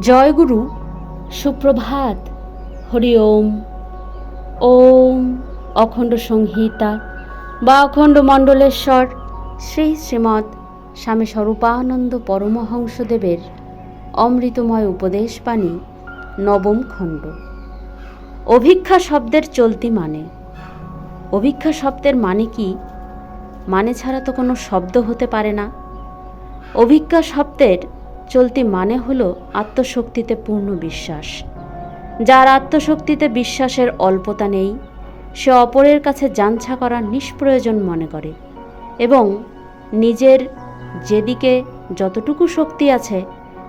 জয়গুরু, সুপ্রভাত। হরি ওম। ওম অখণ্ড সংহিতা বা অখণ্ড মণ্ডলেশ্বর শ্রী শ্রীমৎ স্বামী স্বরূপানন্দ পরমহংসদেবের অমৃতময় উপদেশ বাণী নবম খণ্ড। অভিক্ষা শব্দের চলতি মানে। অভিক্ষা শব্দের মানে কি? মানে ছাড়া তো কোনো শব্দ হতে পারে না। অভিজ্ঞা শব্দের চলতি মানে হল আত্মশক্তিতে পূর্ণ বিশ্বাস। যার আত্মশক্তিতে বিশ্বাসের অল্পতা নেই, সে অপরের কাছে যাঞ্ছা করার নিষ্প্রয়োজন মনে করে এবং নিজের যেদিকে যতটুকু শক্তি আছে,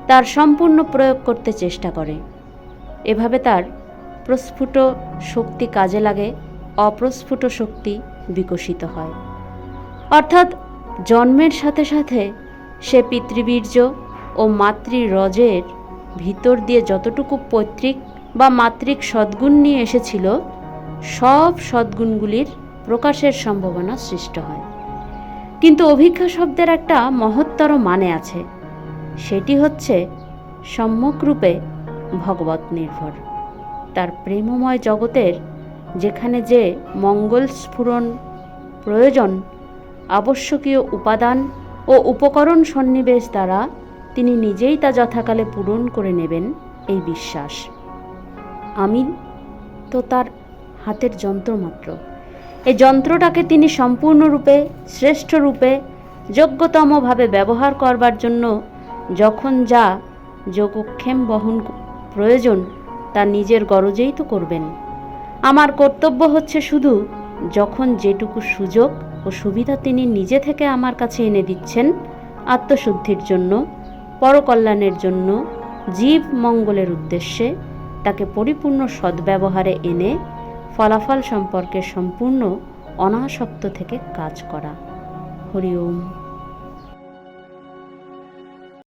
তার সম্পূর্ণ প্রয়োগ করতে চেষ্টা করে। এভাবে তার প্রস্ফুট শক্তি কাজে লাগে, অপ্রস্ফুট শক্তি বিকশিত হয়। অর্থাৎ জন্মের সাথে সাথে সে পিতৃবীর্য ও মাতৃরজের ভিতর দিয়ে যতটুকু পৈতৃক বা মাতৃক সদ্গুণ নিয়ে এসেছিল, সব সদ্গুণগুলির প্রকাশের সম্ভাবনা সৃষ্ট হয়। কিন্তু অভিজ্ঞা শব্দের একটা মহত্তর মানে আছে। সেটি হচ্ছে সম্যকরূপে ভগবত নির্ভর। তার প্রেমময় জগতের যেখানে যে মঙ্গল স্ফুরণ প্রয়োজন, আবশ্যকীয় উপাদান ও উপকরণ সন্নিবেশ দ্বারা তিনি নিজেই তা যথাকালে পূরণ করে নেবেন এই বিশ্বাস। আমি তো তার হাতের যন্ত্র মাত্র। এই যন্ত্রটাকে তিনি সম্পূর্ণরূপে শ্রেষ্ঠ রূপে যোগ্যতমভাবে ব্যবহার করবার জন্য যখন যা যোগক্ষেম বহন প্রয়োজন, তা নিজের গরজেই তো করবেন। আমার কর্তব্য হচ্ছে শুধু যখন যেটুকু সুযোগ ও সুবিধা তিনি নিজে থেকে আমার কাছে এনে দিচ্ছেন আত্মশুদ্ধির জন্য পরকল্যাণের জন্য জীব মঙ্গলের উদ্দেশ্যে তাকে পরিপূর্ণ সদ্ব্যবহারে এনে ফলাফল সম্পর্কে সম্পূর্ণ অনাসক্ত থেকে কাজ করা। হরি ওম।